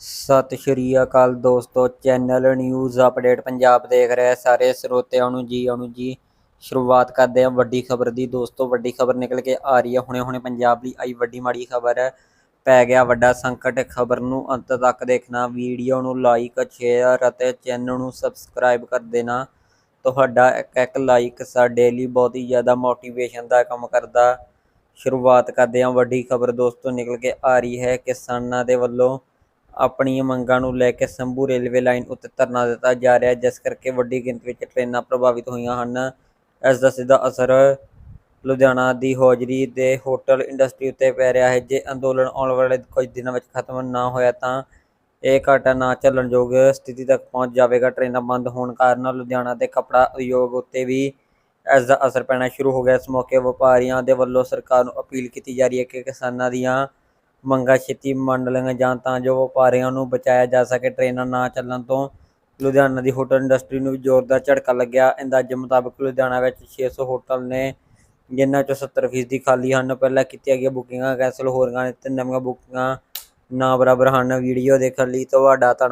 ਸਤਿ ਸ਼੍ਰੀ ਅਕਾਲ ਦੋਸਤੋ, channel news update Punjab ਦੇਖ ਰਹੇ ਸਾਰੇ ਸਰੋਤਿਆਂ ਨੂੰ ਜੀ ਆਇਆਂ ਜੀ। ਸ਼ੁਰੂਆਤ ਕਰਦੇ ਹਾਂ ਵੱਡੀ ਖਬਰ ਦੀ। ਦੋਸਤੋ, ਵੱਡੀ ਖਬਰ ਨਿਕਲ ਕੇ ਆ ਰਹੀ ਹੈ। ਹੁਣੇ ਹੁਣੇ ਪੰਜਾਬ ਲਈ ਆਈ ਵੱਡੀ ਮਾੜੀ ਖਬਰ। ਹੈ ਪੈ ਗਿਆ ਵੱਡਾ ਸੰਕਟ। ਖਬਰ ਨੂੰ ਅੰਤ ਤੱਕ ਦੇਖਣਾ, ਵੀਡੀਓ ਨੂੰ ਲਾਈਕ ਸ਼ੇਅਰ ਅਤੇ ਚੈਨਲ ਨੂੰ ਸਬਸਕ੍ਰਾਈਬ ਕਰ ਦੇਣਾ। ਤੁਹਾਡਾ ਇੱਕ ਇੱਕ ਲਾਈਕ ਸਾਡੇ ਲਈ ਬਹੁਤ ਹੀ ਜ਼ਿਆਦਾ ਮੋਟੀਵੇਸ਼ਨ ਦਾ ਕੰਮ ਕਰਦਾ। ਸ਼ੁਰੂਆਤ ਕਰਦੇ ਹਾਂ ਵੱਡੀ ਖਬਰ। ਦੋਸਤੋ, ਨਿਕਲ ਕੇ ਆ ਰਹੀ ਹੈ ਕਿਸਾਨਾਂ ਦੇ ਵੱਲੋਂ ਆਪਣੀਆਂ ਮੰਗਾਂ ਨੂੰ ਲੈ ਕੇ ਸੰਭੂ ਰੇਲਵੇ ਲਾਈਨ ਉੱਤੇ ਧਰਨਾ ਦਿੱਤਾ ਜਾ ਰਿਹਾ ਜਿਸ ਕਰਕੇ ਵੱਡੀ ਗਿਣਤੀ ਵਿੱਚ ਟ੍ਰੇਨਾਂ ਪ੍ਰਭਾਵਿਤ ਹੋਈਆਂ ਹਨ। ਇਸ ਦਾ ਸਿੱਧਾ ਅਸਰ ਲੁਧਿਆਣਾ ਦੀ ਹੌਜਰੀ ਦੇ ਹੋਟਲ ਇੰਡਸਟਰੀ ਉੱਤੇ ਪੈ ਰਿਹਾ ਹੈ। ਜੇ ਅੰਦੋਲਨ ਆਉਣ ਵਾਲੇ ਕੁਝ ਦਿਨਾਂ ਵਿੱਚ ਖਤਮ ਨਾ ਹੋਇਆ ਤਾਂ ਇਹ ਘਾਟਾ ਨਾ ਚੱਲਣਯੋਗ ਸਥਿਤੀ ਤੱਕ ਪਹੁੰਚ ਜਾਵੇਗਾ। ਟ੍ਰੇਨਾਂ ਬੰਦ ਹੋਣ ਕਾਰਨ ਲੁਧਿਆਣਾ ਦੇ ਕਪੜਾ ਉਦਯੋਗ ਉੱਤੇ ਵੀ ਇਸ ਦਾ ਅਸਰ ਪੈਣਾ ਸ਼ੁਰੂ ਹੋ ਗਿਆ। ਇਸ ਮੌਕੇ ਵਪਾਰੀਆਂ ਦੇ ਵੱਲੋਂ ਸਰਕਾਰ ਨੂੰ ਅਪੀਲ ਕੀਤੀ ਜਾ ਰਹੀ ਹੈ ਕਿ ਕਿਸਾਨਾਂ ਦੀਆਂ ਮੰਗਾਂ ਛੇਤੀ ਮੰਨ ਲਈਆਂ ਜਾਣ ਤਾਂ ਜੋ ਵਪਾਰੀਆਂ ਨੂੰ ਬਚਾਇਆ ਜਾ ਸਕੇ, ਟ੍ਰੇਨਾਂ ਨਾ ਚੱਲਣ ਤੋਂ। ਲੁਧਿਆਣਾ ਦੀ ਹੋਟਲ ਇੰਡਸਟਰੀ ਨੂੰ ਵੀ ਜ਼ੋਰਦਾਰ ਝਟਕਾ ਲੱਗਿਆ। ਅੰਦਾਜ਼ੇ ਮੁਤਾਬਕ ਲੁਧਿਆਣਾ ਵਿੱਚ 600 ਹੋਟਲ ਨੇ, ਜਿਨ੍ਹਾਂ ਚੋਂ 70% ਖਾਲੀ ਹਨ। ਪਹਿਲਾਂ ਕੀਤੀਆਂ ਗਈਆਂ ਬੁਕਿੰਗਾਂ ਕੈਂਸਲ ਹੋ ਰਹੀਆਂ ਨੇ ਤੇ ਨਵੀਆਂ ਬੁਕਿੰਗਾਂ ਨਾ ਬਰਾਬਰ ਹਨ। ਵੀਡੀਓ ਦੇਖਣ ਲਈ ਤੁਹਾਡਾ ਧੰਨਵਾਦ।